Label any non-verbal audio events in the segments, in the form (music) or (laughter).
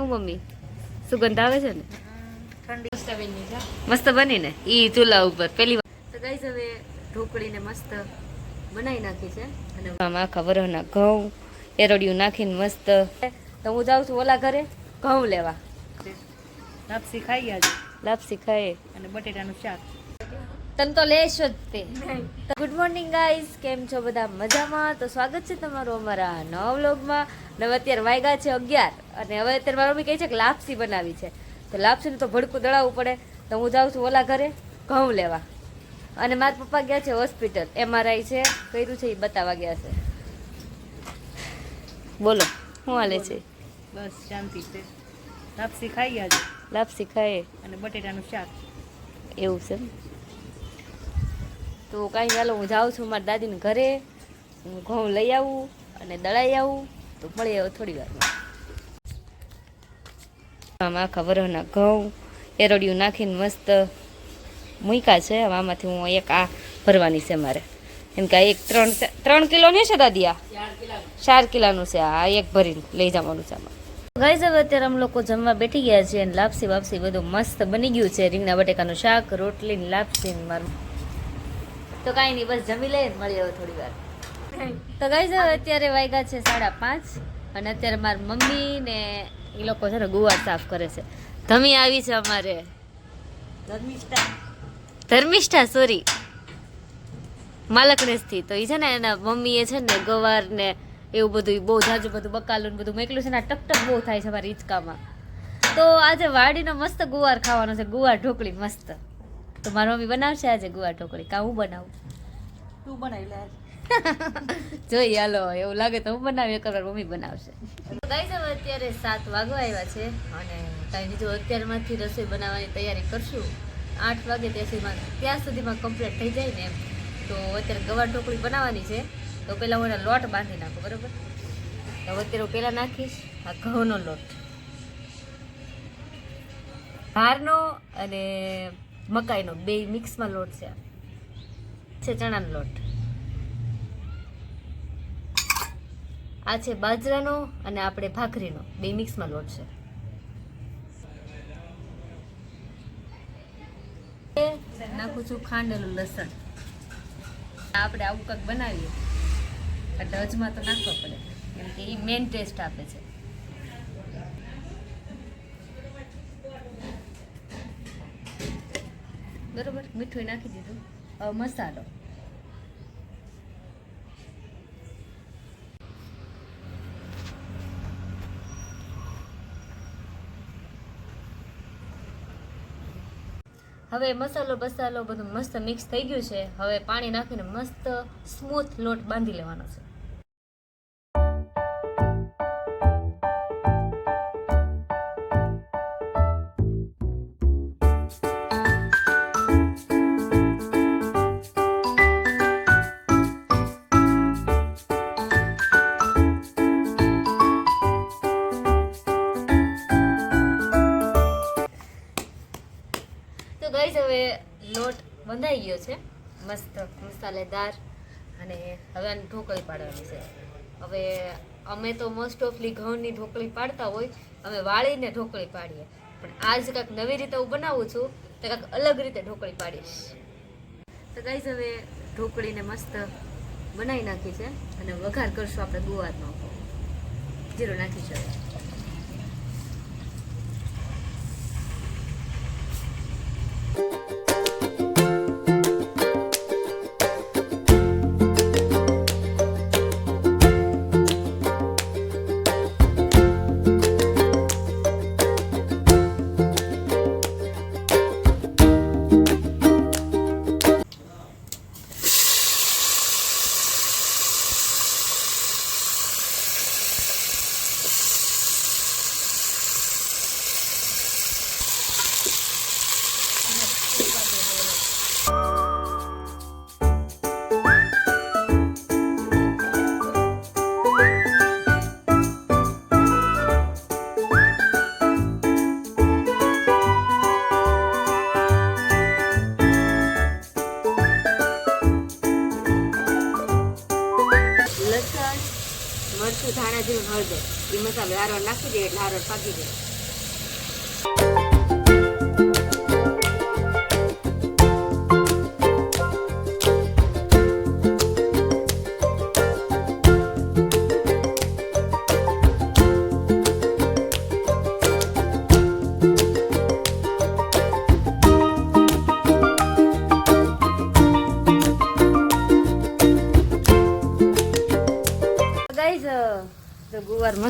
હું મમ્મી? સુગંધ આવે છે ને? ઠંડી મસ્ત બની ને ઈ ચૂલા ઉપર. પેલી વાર તો ગાઈસ હવે ઢોકળીને મસ્ત બનાવી નાખી છે. અને આમાં આખા વરહના ઘઉં એરડિયું નાખીને મસ્ત. તો હું જાઉં છું ઓલા ઘરે ઘઉં લેવા. લાપસી ખાઈ આજે લાપસી ખાઈએ. અને બટેટાનું શાક. તને તો લેશો જ તે. ગુડ મોર્નિંગ ગાઈસ કેમ છો બધા? મજામાં? તો સ્વાગત છે તમારું અમારા નવા વ્લોગમાં. ને અત્યારે વાયગા છે અગિયાર. અને હવે અત્યારે મારી મમ્મી કહે છે કે લાપસી બનાવી છે. તો લાપસીનું તો ભડકું દળાવવું પડે. તો હું જાઉં છું ઓલા ઘરે ઘઉં લેવા. અને મારા પપ્પા ગયા છે હોસ્પિટલ. એમઆરઆઈ છે. કર્યું છે એ બતાવવા ગયા છે. બોલો શું હાલે છે? બસ શાંતિ છે. લાપસી ખાઈ આજે લાપસી ખાઈએ. અને બટેટાનું શાક. એવું છે? તો કાંઈ ચાલો હું જાઉં છું મારા દાદીને ઘરે. હું ઘઉં લઈ આવું અને દળાઈ આવું, તો મળી આવું થોડી વારમાં. આમાં વરહના ઘઉં, એરડિયું નાખીને મસ્ત મૂક્યા છે. આમાંથી હું એક આ ભરવાની છે મારે. એમ કે એક ત્રણ ત્રણ કિલો નહીં છે દાદી આ? ચાર કિલોનું છે. આ એક ભરીને લઈ જવાનું છે આમાં. ગાઈઝ, હવે અત્યારે અમે લોકો જમવા બેઠી ગયા છીએ અને લાપસી વાપસી બધું મસ્ત બની ગયું છે. રીંગણા બટેકાનું શાક, રોટલી લાપસી મારું તો કાંઈ નહીં બસ જમી લઈએ મળી હવે થોડી વાર. તો કઈ જાવ અત્યારે વાગ્યા છે સાડા પાંચ અને અત્યારે મારી મમ્મી ને એ લોકો છે ને ગુવાર સાફ કરે છે. ધમી આવી છે અમારે. ધર્મિષ્ઠા. ધર્મિષ્ઠા સોરી માલકનેસથી તો એ છે ને એના મમ્મીએ છે ને ગવાર ને એવું બધું બહુ જાજુ બધું બકાલું બધું મેકલું છે ને ટકટક બહુ થાય છે અમારી હિંચકામાં. તો આજે વાડીનો મસ્ત ગુવાર ખાવાનો છે ગુવાર ઢોકળી મસ્ત. તો મારી મમ્મી બનાવશે આજે ગુવા ઢોકળી. કા હું બનાવું? તું બનાવી લે. જોઈએ હાલો એવું લાગે તો હું બનાવી એક વાર મમ્મી બનાવશે. ગાઈસ હવે અત્યારે સાત વાગવા આવ્યા છે અને કાંઈ બીજું અત્યારમાંથી રસોઈ બનાવવાની તૈયારી કરશું. આઠ વાગે ત્યાં સુધીમાં ત્યાં સુધીમાં કમ્પ્લીટ થઈ જાય ને એમ. તો અત્યારે ગવાર ઢોકળી બનાવવાની છે. તો પહેલાં હું એના લોટ બાંધી નાખું બરાબર? તો અત્યારે હું પહેલાં નાખીશ આ ઘઉંનો લોટ. ભારનો અને મકાઈનો, બે મિક્સમાં લોટ છે. છે ચણાનો લોટ. આ છે બાજરાનો અને આપણે ભાખરીનો, બે મિક્સમાં લોટ છે. નાખું છું ખાંડેલું લસણ. આપણે આવું કંઈક બનાવીએ. એટલે અજમા તો નાખવા પડે. કેમ કે એ મેઇન ટેસ્ટ આપે છે. બરોબર? મીઠું નાખી દીધું. મસાલો. હવે મસાલો બસાલો બધું મસ્ત મિક્સ થઈ ગયું છે. હવે પાણી નાખીને મસ્ત સ્મૂથ લોટ બાંધી લેવાનો છે. ગઈ હવે લોટ બંધાઈ ગયો છે. મસ્ત મસાલેદાર અને હવે આને ઢોકળી પાડવાની છે. હવે અમે તો મોસ્ટ ઓફલી ઘઉંની ઢોકળી પાડતા હોય, અમે વાળીને ઢોકળી પાડીએ. પણ આજ કાંઈક નવી રીતે હું બનાવું છું, તો કાંઈક અલગ રીતે ઢોકળી પાડીશ. તો ગાઈઝ હવે ઢોકળીને મસ્ત બનાવી નાખી છે. અને વઘાર કરશું આપણે ગુવારનો. જીરું નાખીશું હવે. હળદર એ મસાલો હારો નાખી દે એટલે હારો પાકી જાય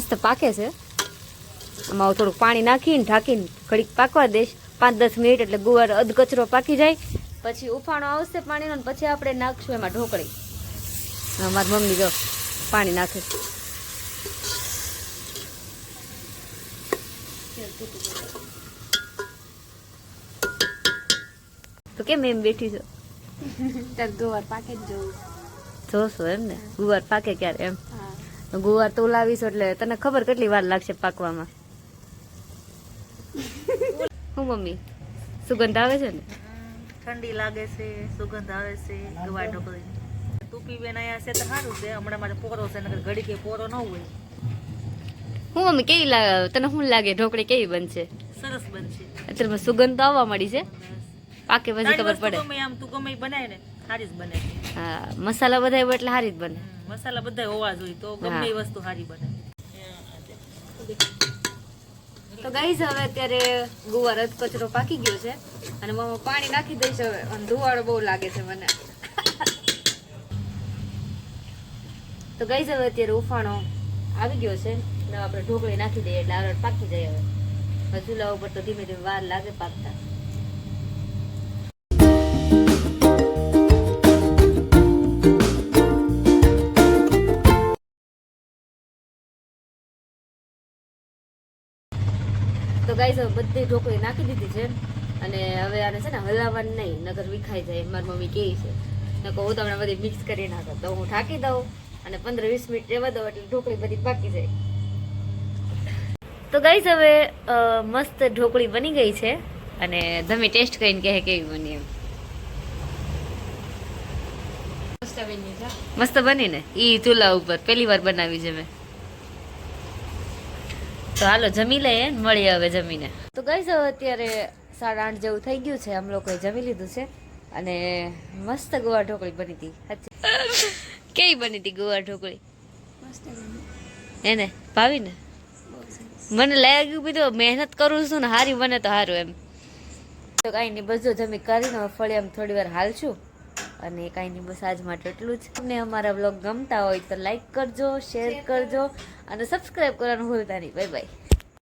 મસ્ત પાકે છે. આમાં થોડુંક પાણી નાખીને ઢાંકીને ઘડીક પાકવા દઈશ. પાંચ દસ મિનિટ એટલે ગુવાર અધ કચરો પાકી જાય. પછી ઉફાણો આવશે પાણીનો ને પછી આપણે નાખશું એમાં ઢોકળી. મારી મમ્મી જો પાણી નાખે તો કેમ એમ બેઠી છો? (laughs) ગુવાર ગોવાર પાકે જ જવું. જોશો એમ ને ગુવાર પાકે ક્યારે એમ? ગુવાર તો લાવીશ એટલે તને ખબર કેટલી વાર લાગશે પાકવામાં? હું મમ્મી? સુગંધ આવે છે ને? ઠંડી લાગે છે સુગંધ આવે છે ગવાર ઢોકળી. તુપી બેન અહીંયા છે તો સારું છે હમણાં મારે પોરો છે નકર ઘડી કે પોરો ન હોય. હું મમ્મી કેવી લાગે તને શું લાગે ઢોકળી કેવી બનશે? સરસ બનશે. અત્યારે સુગંધ તો આવવા મળી છે. પાકે પછી ખબર પડે. આમ તું ગમે ઈ બનાય ને સારી જ બને હા મસાલા બધા એટલે સારી જ બને. મસાલા બધા હોવા જોઈએ તો ગમે એ વસ્તુ સારી બને. તો ગાઈઝ હવે અત્યારે ગુવાર અધ કચરો પાકી ગયો છે અને મમ્મા પાણી નાખી દઈશ હવે. અને ધુવાળો બહુ લાગે છે મને. તો ગાઈઝ હવે અત્યારે ઉફાણો આવી ગયો છે. ને આપણે ઢોકળી નાખી દઈએ એટલે આવડે પાકી જાય હવે ચૂલા ઉપર તો ધીમે ધીમે વાર લાગે પાકતા. તો ગાઈઝ હવે બધી ઢોકળી નાખી દીધી છે. અને હવે આને છે ને હલાવવાનું નહીં નગર વિખાઈ જાય. મારી મમ્મી કહે છે. નકો હું તમને બધી મિક્સ કરી નાખો. તો હું ઢાંકી દઉં અને પંદર વીસ મિનિટ રહેવા દઉં એટલે ઢોકળી બધી પાકી જાય. તો ગાઈઝ હવે મસ્ત ઢોકળી બની ગઈ છે. અને તમે ટેસ્ટ કરીને કહે કેવી બની એમ. મસ્ત બની ને? ઈ ચૂલા ઉપર. પહેલી વાર બનાવી છે મેં. તો હાલો જમી લઈએ મળીએ હવે જમીને. તો ગઈ હવે અત્યારે સાડા આઠ જેવું થઈ ગયું છે. આમ લોકોએ જમી લીધું છે અને મસ્ત ગોવા ઢોકળી બની હતી. સાચી. કેવી બની હતી ગોવા ઢોકળી? એને? ભાવી ને? મને લાગ્યું બીજું મહેનત કરું છું ને હારી બને તો સારું એમ. તો કાંઈ નહીં બધું જમી કરીને ફળી આમ થોડી વાર હાલશું અને કાંઈ નહીં બસ આજ માટે એટલું જ. તમને અમારા બ્લોગ ગમતા હોય તો લાઈક કરજો શેર કરજો અને સબસ્ક્રાઈબ કરવાનું ભૂલતા નહીં. Bye bye